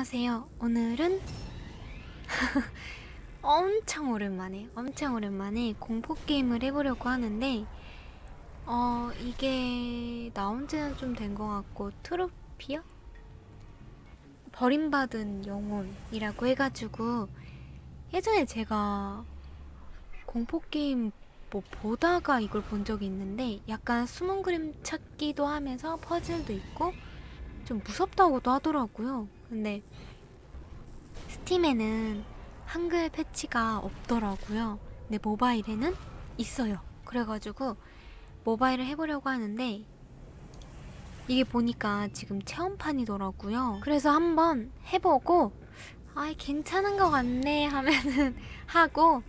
안녕하세요. 오늘은 엄청 오랜만에, 엄청 오랜만에 공포 게임을 해보려고 하는데, 어, 이게 나온 지는 좀 된 것 같고, 트로피어? 버림받은 영혼이라고 해가지고, 예전에 제가 공포 게임 뭐 보다가 이걸 본 적이 있는데, 약간 숨은 그림 찾기도 하면서 퍼즐도 있고, 좀 무섭다고도 하더라고요. 근데 스팀에는 한글 패치가 없더라고요. 근데 모바일에는 있어요. 그래가지고 모바일을 해보려고 하는데 이게 보니까 지금 체험판이더라고요. 그래서 한번 해보고 아 괜찮은 것 같네 하면은 하고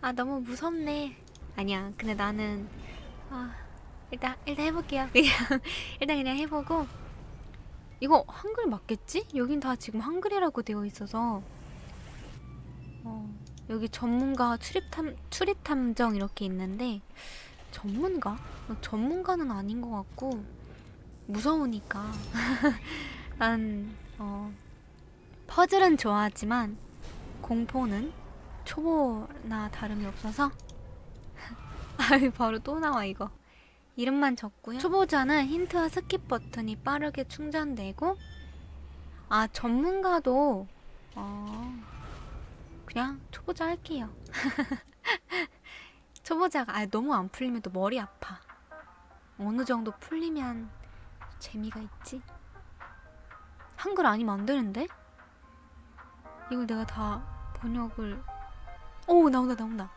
아 너무 무섭네 아니야 근데 나는 아 일단 일단 해볼게요 그냥 일단 그냥 해보고 이거 한글 맞겠지? 여긴 다 지금 한글이라고 되어 있어서 어, 여기 전문가 출입탐 출입탐정 이렇게 있는데 전문가? 어, 전문가는 아닌 것 같고 무서우니까 난 어, 퍼즐은 좋아하지만 공포는 초보나 다름이 없어서 아 바로 또 나와 이거 이름만 적고요. 초보자는 힌트와 스킵 버튼이 빠르게 충전되고 아 전문가도 어, 그냥 초보자 할게요. 초보자가 아 너무 안 풀리면 또 머리 아파. 어느 정도 풀리면 재미가 있지. 한글 아니면 안 되는데? 이걸 내가 다 번역을 오 나온다 나온다.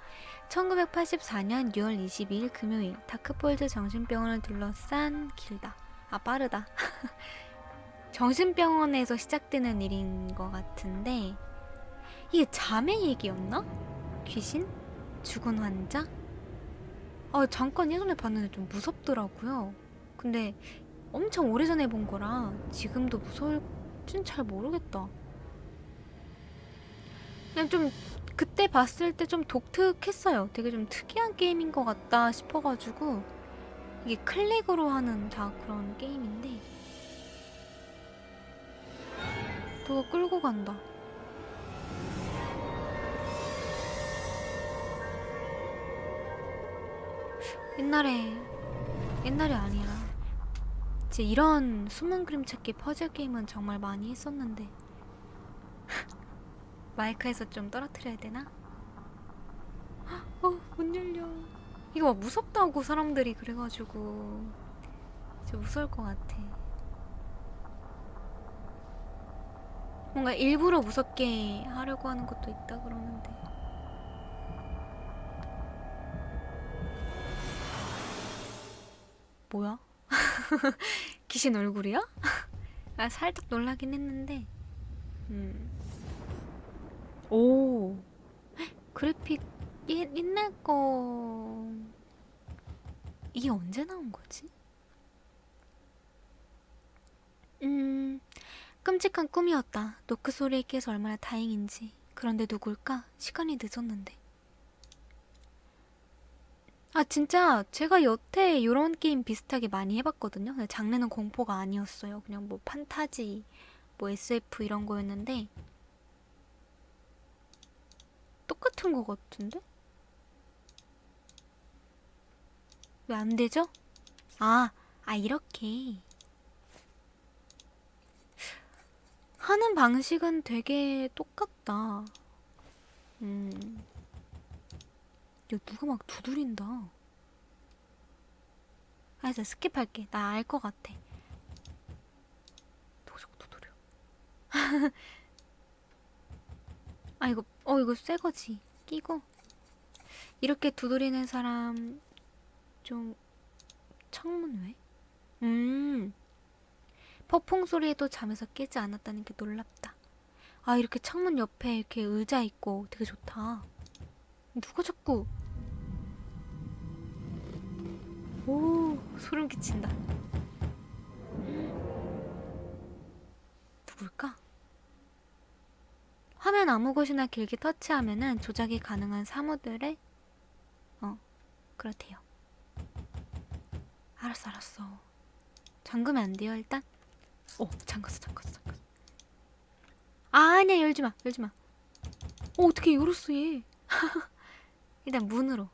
1984년 6월 22일 금요일 다크폴드 정신병원을 둘러싼 길다. 아 빠르다. 정신병원에서 시작되는 일인 것 같은데 이게 자매 얘기였나? 귀신? 죽은 환자? 아 잠깐 예전에 봤는데 좀 무섭더라고요. 근데 엄청 오래전에 본 거라 지금도 무서울진 잘 모르겠다. 그냥 좀 그때 봤을 때 좀 독특했어요. 되게 좀 특이한 게임인 것 같다 싶어가지고 이게 클릭으로 하는 다 그런 게임인데 누가 끌고 간다. 옛날에 옛날이 아니라 이제 이런 숨은 그림 찾기 퍼즐 게임은 정말 많이 했었는데 마이크에서 좀 떨어뜨려야 되나? 어, 못 열려. 이거 막 무섭다고 사람들이 그래가지고 진짜 무서울 것 같아. 뭔가 일부러 무섭게 하려고 하는 것도 있다 그러는데. 뭐야? 귀신 얼굴이야? 아 살짝 놀라긴 했는데. 음. 오 그래픽 옛, 옛날 거 이게 언제 나온 거지? 음 끔찍한 꿈이었다. 노크 소리에 깨서 얼마나 다행인지. 그런데 누굴까? 시간이 늦었는데. 아 진짜 제가 여태 이런 게임 비슷하게 많이 해봤거든요. 장르는 공포가 아니었어요. 그냥 뭐 판타지, 뭐 SF 이런 거였는데 똑같은 거 같은데? 왜 안 되죠? 아, 아, 이렇게. 하는 방식은 되게 똑같다. 음. 야, 누가 막 두드린다. 아, 이제 스킵할게. 나 알 것 같아. 자꾸 두드려. 아, 이거, 어, 이거 새 거지. 끼고. 이렇게 두드리는 사람, 좀, 창문 왜? 음. 폭풍 소리에도 잠에서 깨지 않았다는 게 놀랍다. 아, 이렇게 창문 옆에 이렇게 의자 있고 되게 좋다. 누가 자꾸. 오, 소름 끼친다. 누굴까? 화면 아무 곳이나 길게 터치하면은 조작이 가능한 사무들의 어 그렇대요. 알았어 알았어. 잠그면 안 돼요 일단. 오 잠갔어 잠갔어 잠갔어. 아니야 열지 마 열지 마. 어 어떻게 열었어 얘? 일단 문으로.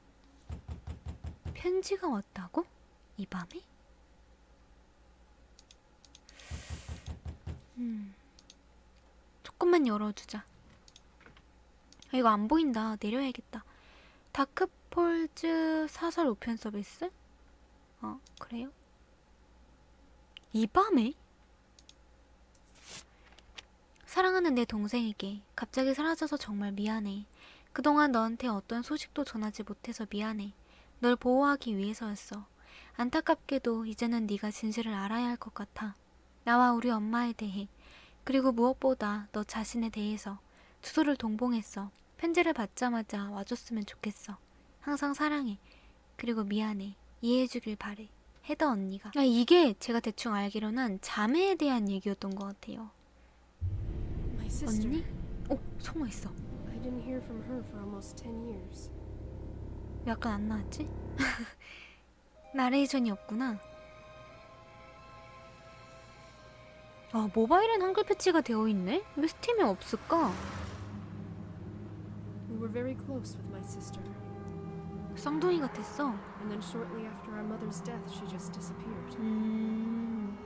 편지가 왔다고? 이 밤에? 음. 조금만 열어주자. 아, 이거 안 보인다. 내려야겠다. 다크폴즈 사설 우편 서비스? 어, 그래요? 이 밤에? 사랑하는 내 동생에게 갑자기 사라져서 정말 미안해. 그동안 너한테 어떤 소식도 전하지 못해서 미안해. 널 보호하기 위해서였어. 안타깝게도 이제는 네가 진실을 알아야 할 것 같아. 나와 우리 엄마에 대해 그리고 무엇보다 너 자신에 대해서 주소를 동봉했어. 편지를 받자마자 와줬으면 좋겠어. 항상 사랑해. 그리고 미안해. 이해해주길 바래. 헤더 언니가. 아, 이게 제가 대충 알기로는 자매에 대한 얘기였던 것 같아요. 언니? 어, 성우 있어. I didn't hear from her for almost 10 years. 왜 약간 안 나왔지? 나레이션이 없구나. 아, 모바일엔 한글 패치가 되어 있네? 왜 스팀에 없을까? We were very close with my sister, 쌍둥이 같았어. and then shortly after our mother's death, she just disappeared. 음,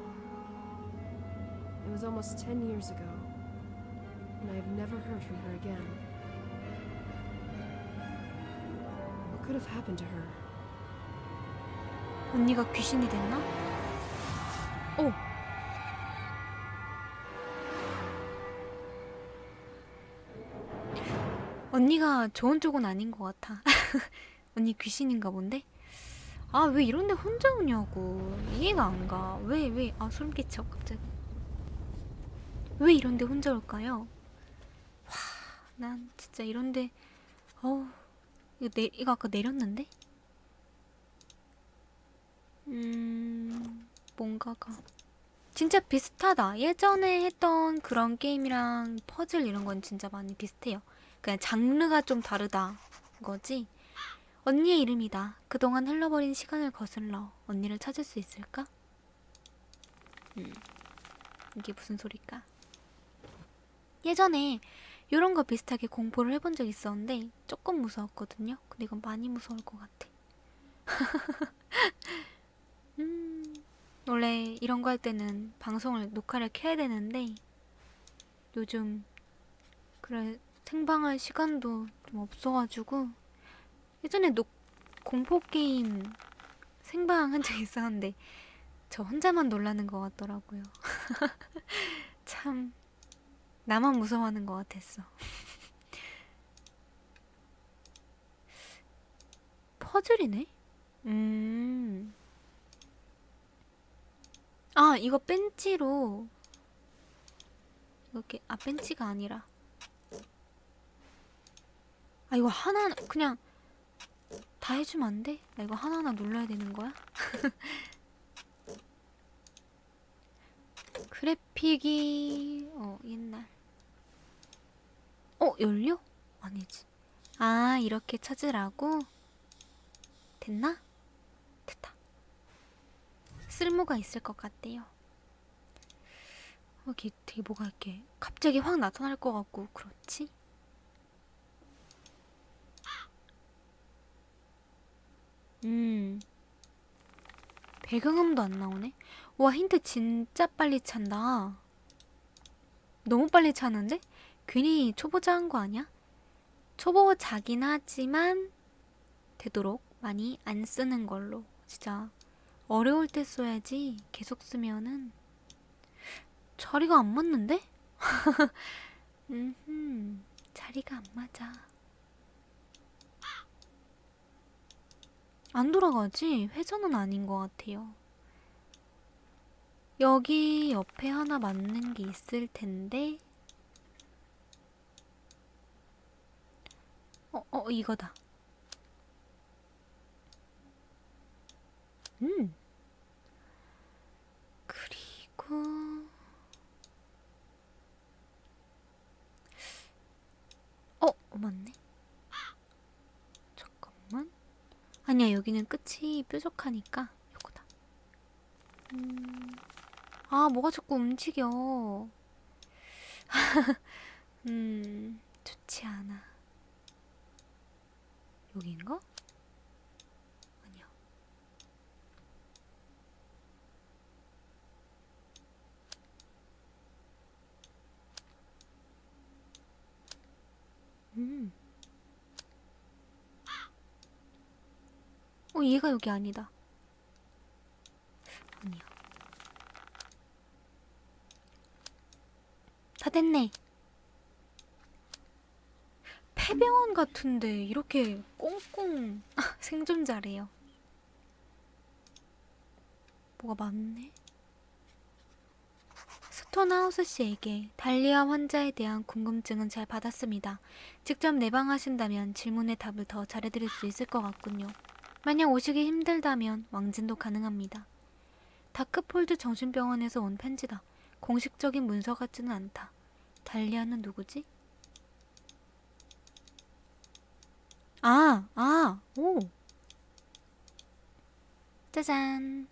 It was almost 10 years ago, and I have never heard from her again. What could have happened to her? 언니가 귀신이 됐나? 오! 언니가 좋은 쪽은 아닌 것 같아. 언니 귀신인가 본데? 아, 왜 이런데 혼자 오냐고. 이해가 안 가. 왜, 왜, 아, 소름 끼쳐, 갑자기. 왜 이런데 혼자 올까요? 와, 난 진짜 이런데, 어우, 이거 내, 이거 아까 내렸는데? 음, 뭔가가. 진짜 비슷하다. 예전에 했던 그런 게임이랑 퍼즐 이런 건 진짜 많이 비슷해요. 그냥 장르가 좀 다르다. 거지? 언니의 이름이다. 그동안 흘러버린 시간을 거슬러 언니를 찾을 수 있을까? 음, 이게 무슨 소리일까? 예전에 이런 거 비슷하게 공포를 해본 적 있었는데 조금 무서웠거든요. 근데 이건 많이 무서울 것 같아. 음, 원래 이런 거 할 때는 방송을 녹화를 켜야 되는데 요즘 그래 생방할 시간도 좀 없어가지고 예전에 녹 공포 게임 생방 한 적 있었는데 저 혼자만 놀라는 것 같더라고요. 참 나만 무서워하는 것 같았어. 퍼즐이네? 음. 아, 이거 벤치로 이렇게 아 벤치가 아니라 아 이거 하나 그냥 다 해주면 안 돼? 나 이거 하나하나 눌러야 되는 거야? 그래픽이 어 옛날 어 열려? 아니지 아 이렇게 찾으라고? 됐나? 됐다 쓸모가 있을 것 같대요 어, 이게 되게 뭐가 이렇게 갑자기 확 나타날 것 같고 그렇지? 음 배경음도 안 나오네 와 힌트 진짜 빨리 찬다 너무 빨리 차는데? 괜히 초보자 한 거 아니야? 초보자긴 하지만 되도록 많이 안 쓰는 걸로 진짜 어려울 때 써야지 계속 쓰면은 자리가 안 맞는데? 음, 자리가 안 맞아. 안 돌아가지? 회전은 아닌 것 같아요. 여기 옆에 하나 맞는 게 있을 텐데. 어, 어, 이거다. 음. 그리고 어, 어, 맞네. 잠깐만. 아니야, 여기는 끝이 뾰족하니까 요거다. 음. 아, 뭐가 자꾸 움직여. 음, 좋지 않아. 여긴가? 아니야. 음. 어, 얘가 여기 아니다. 아니야. 다 됐네. 폐병원 같은데 이렇게 꽁꽁 생존자래요. 뭐가 많네. 스톤하우스 씨에게 달리아 환자에 대한 궁금증은 잘 받았습니다. 직접 내방하신다면 질문의 답을 더 잘해드릴 수 있을 것 같군요. 만약 오시기 힘들다면 왕진도 가능합니다. 다크폴드 정신병원에서 온 편지다. 공식적인 문서 같지는 않다. 달리아는 누구지? 아, 아, 오. 짜잔.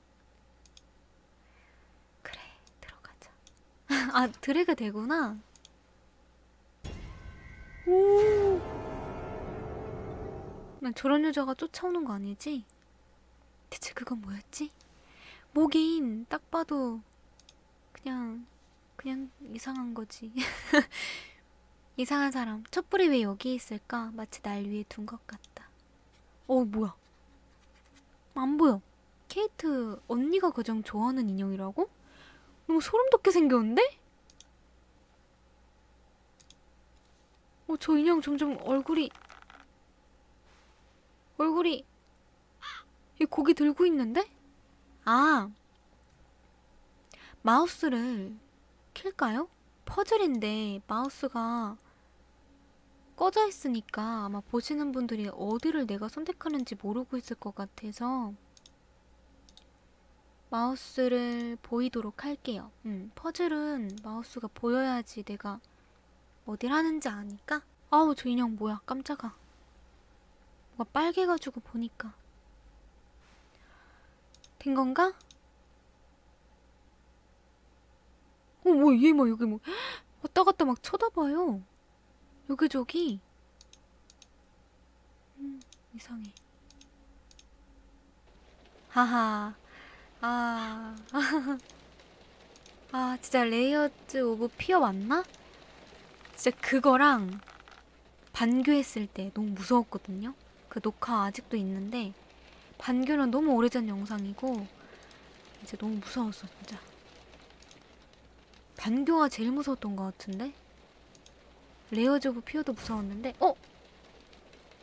그래, 들어가자. 아, 드래그 되구나. 오. 난 저런 여자가 쫓아오는 거 아니지? 대체 그건 뭐였지? 뭐긴 딱 봐도 그냥 그냥 이상한 거지. 이상한 사람. 촛불이 왜 여기 있을까? 마치 날 위에 둔것 같다. 어, 뭐야? 안 보여. 케이트 언니가 가장 좋아하는 인형이라고? 너무 소름 돋게 생겼는데? 어, 저 인형 점점 얼굴이 얼굴이 이 고기 들고 있는데? 아 마우스를 킬까요? 퍼즐인데 마우스가 꺼져 있으니까 아마 보시는 분들이 어디를 내가 선택하는지 모르고 있을 것 같아서 마우스를 보이도록 할게요. 음, 퍼즐은 마우스가 보여야지 내가 어딜 하는지 아니까. 아우 저 인형 뭐야 깜짝아. 뭐가 빨개가지고 보니까 된 건가? 어, 뭐, 얘 뭐, 여기 뭐, 왔다 갔다 막 쳐다봐요. 여기저기. 음, 이상해. 하하. 아. 아, 진짜 레이어즈 오브 피어 맞나? 진짜 그거랑 반교했을 때 너무 무서웠거든요. 그 녹화 아직도 있는데, 반교는 너무 오래전 영상이고, 이제 너무 무서웠어, 진짜. 반교가 제일 무서웠던 것 같은데? 레어즈 오브 피어도 무서웠는데, 어?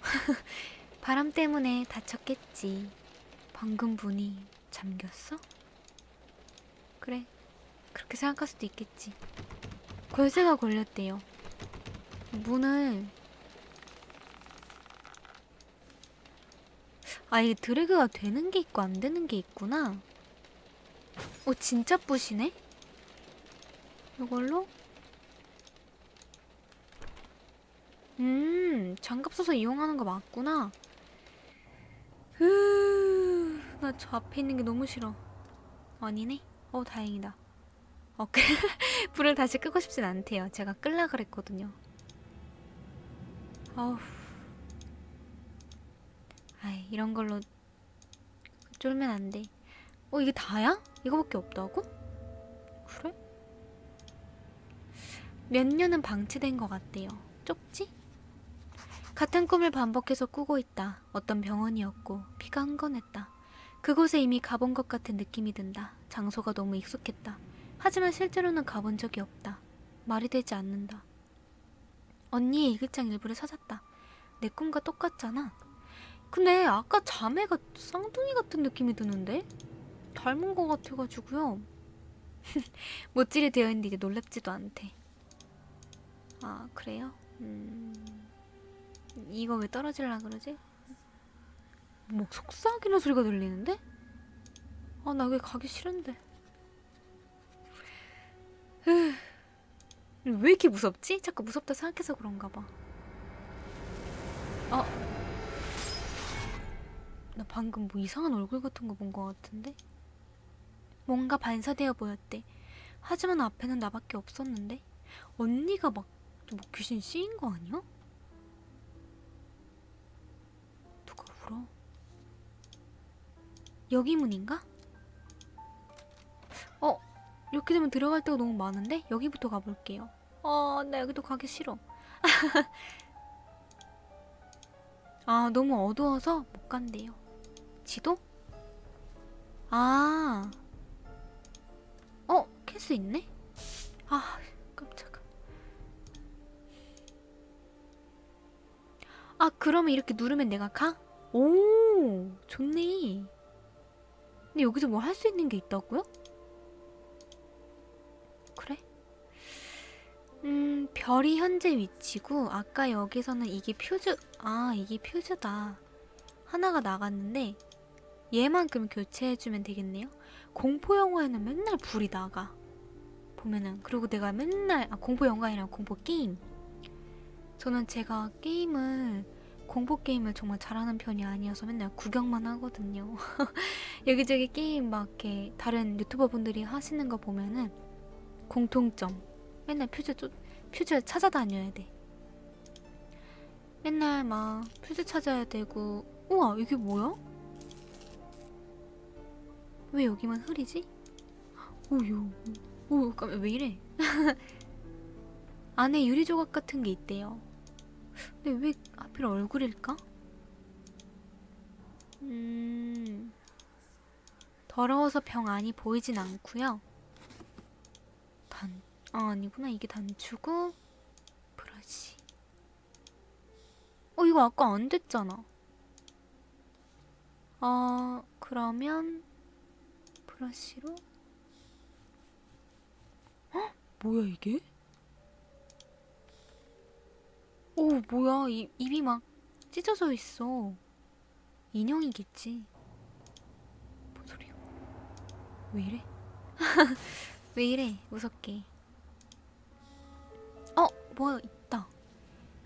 바람 때문에 다쳤겠지. 방금 분이 잠겼어? 그래. 그렇게 생각할 수도 있겠지. 걸쇠가 걸렸대요. 문을 아 이게 드래그가 되는 게 있고 안 되는 게 있구나. 오 진짜 뿌시네? 이걸로? 음, 장갑 써서 이용하는 거 맞구나. 으, 나 저 앞에 있는 게 너무 싫어. 아니네? 어, 다행이다. 어, 그, 불을 다시 끄고 싶진 않대요. 제가 끌라 그랬거든요. 어우. 아이, 이런 걸로 쫄면 안 돼. 어, 이게 다야? 이거밖에 없다고? 그래? 몇 년은 방치된 것 같대요. 쪽지? 같은 꿈을 반복해서 꾸고 있다. 어떤 병원이었고 피가 흥건했다. 그곳에 이미 가본 것 같은 느낌이 든다. 장소가 너무 익숙했다. 하지만 실제로는 가본 적이 없다. 말이 되지 않는다. 언니의 일기장 일부를 찾았다. 내 꿈과 똑같잖아. 근데 아까 자매가 쌍둥이 같은 느낌이 드는데? 닮은 것 같아가지고요. 못질이 되어 있는데 이제 놀랍지도 않대. 아 그래요? 음... 이거 왜 떨어질라 그러지? 뭐 속삭이는 소리가 들리는데? 아 나 여기 가기 싫은데 으, 왜 이렇게 무섭지? 자꾸 무섭다 생각해서 그런가 봐 어? 나 방금 뭐 이상한 얼굴 같은 거본것 같은데? 뭔가 반사되어 보였대 하지만 앞에는 나밖에 없었는데 언니가 막 뭐 귀신 씌인 거 아니야? 누가 울어? 여기 문인가? 어, 이렇게 되면 들어갈 데가 너무 많은데 여기부터 가볼게요. 어, 나 여기도 가기 싫어. 아, 너무 어두워서 못 간대요. 지도? 아, 어, 캘수 있네? 아, 깜짝아. 아, 그러면 이렇게 누르면 내가 가? 오, 좋네. 근데 여기서 뭐할수 있는 게 있다고요? 그래? 음, 별이 현재 위치고, 아까 여기서는 이게 퓨즈, 아, 이게 퓨즈다. 하나가 나갔는데, 얘만큼 교체해주면 되겠네요. 공포 영화에는 맨날 불이 나가. 보면은 그리고 내가 맨날 아, 공포 영화 아니라 공포 게임. 저는 제가 게임을 공포 게임을 정말 잘하는 편이 아니어서 맨날 구경만 하거든요. 여기저기 게임 막 이렇게 다른 유튜버 분들이 하시는 거 보면은 공통점 맨날 퓨즈 쫓 퓨즈 찾아다녀야 돼. 맨날 막 퓨즈 찾아야 되고 우와 이게 뭐야? 왜 여기만 흐리지? 오유 오, 깜- 왜 이래? 안에 유리 조각 같은 게 있대요. 근데 왜 하필 얼굴일까? 음, 더러워서 병 안이 보이진 않고요. 단, 아 아니구나 이게 단추고 브러쉬. 어 이거 아까 안 됐잖아. 어 그러면 브러쉬로? 뭐야 이게? 오 뭐야. 이, 입이 막 찢어져 있어. 인형이겠지. 뭔 소리야? 왜 이래? 왜 이래? 무섭게. 어 뭐야 있다.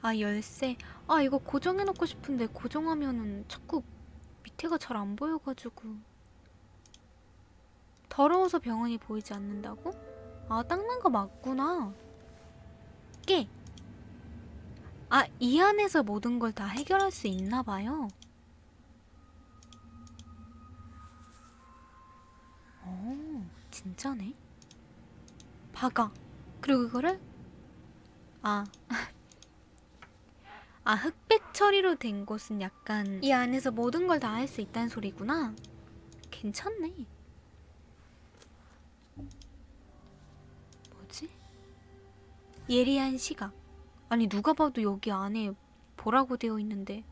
아 열쇠. 아 이거 고정해놓고 싶은데 고정하면은 자꾸 밑에가 잘 안 보여가지고 더러워서 병원이 보이지 않는다고? 아, 닦는 거 맞구나. 깨. 아, 이 안에서 모든 걸 다 해결할 수 있나 봐요. 오, 진짜네. 박아. 그리고 그거를 아. 아, 흑백 처리로 된 곳은 약간 이 안에서 모든 걸 다 할 수 있다는 소리구나. 괜찮네. 예리한 시각. 아니 누가 봐도 여기 안에 보라고 되어 있는데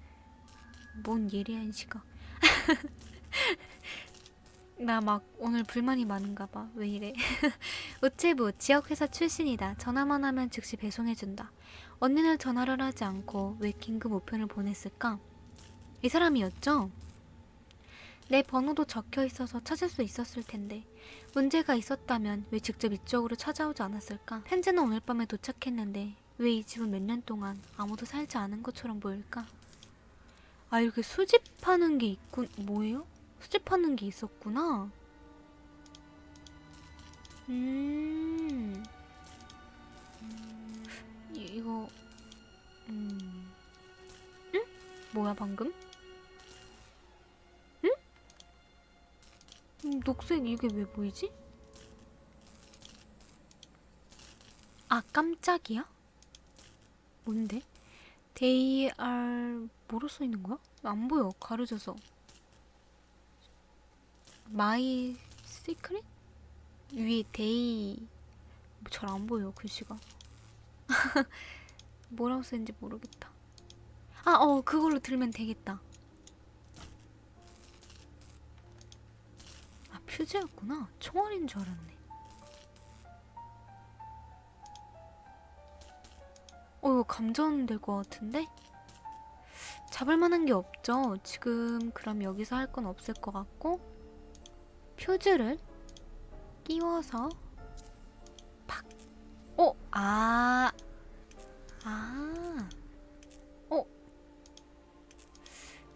뭔 예리한 시각. 나 막 오늘 불만이 많은가 봐. 왜 이래? 우체부 지역회사 출신이다. 전화만 하면 즉시 배송해준다. 언니는 전화를 하지 않고 왜 긴급 우편을 보냈을까? 이 사람이었죠? 내 번호도 적혀 있어서 찾을 수 있었을 텐데 문제가 있었다면 왜 직접 이쪽으로 찾아오지 않았을까? 편지는 오늘 밤에 도착했는데 왜 이 집은 몇 년 동안 아무도 살지 않은 것처럼 보일까? 아 이렇게 수집하는 게 있군 뭐예요? 수집하는 게 있었구나. 음. 이, 이거 음. 응? 뭐야 방금? 음, 녹색 이게 왜 보이지? 아 깜짝이야? 뭔데? They are 뭐로 써 있는 거야? 안 보여 가려져서 My secret? 위에 they 잘 안 보여 글씨가 뭐라고 쓰는지 모르겠다 아어 그걸로 들면 되겠다 퓨즈였구나 총알인 줄 알았네 어 이거 감전 될 것 같은데? 잡을 만한 게 없죠 지금 그럼 여기서 할 건 없을 것 같고 퓨즈를 끼워서 팍 어? 아 아. 어?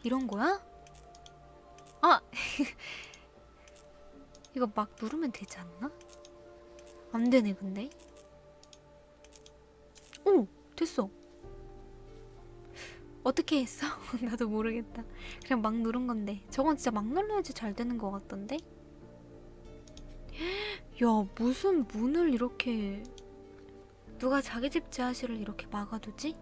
이런 거야? 아! 이거 막 누르면 되지 않나? 안 되네, 근데. 오! 됐어. 어떻게 했어? 나도 모르겠다. 그냥 막 누른 건데. 저건 진짜 막 눌러야지 잘 되는 것 같던데? 야, 무슨 문을 이렇게. 누가 자기 집 지하실을 이렇게 막아두지?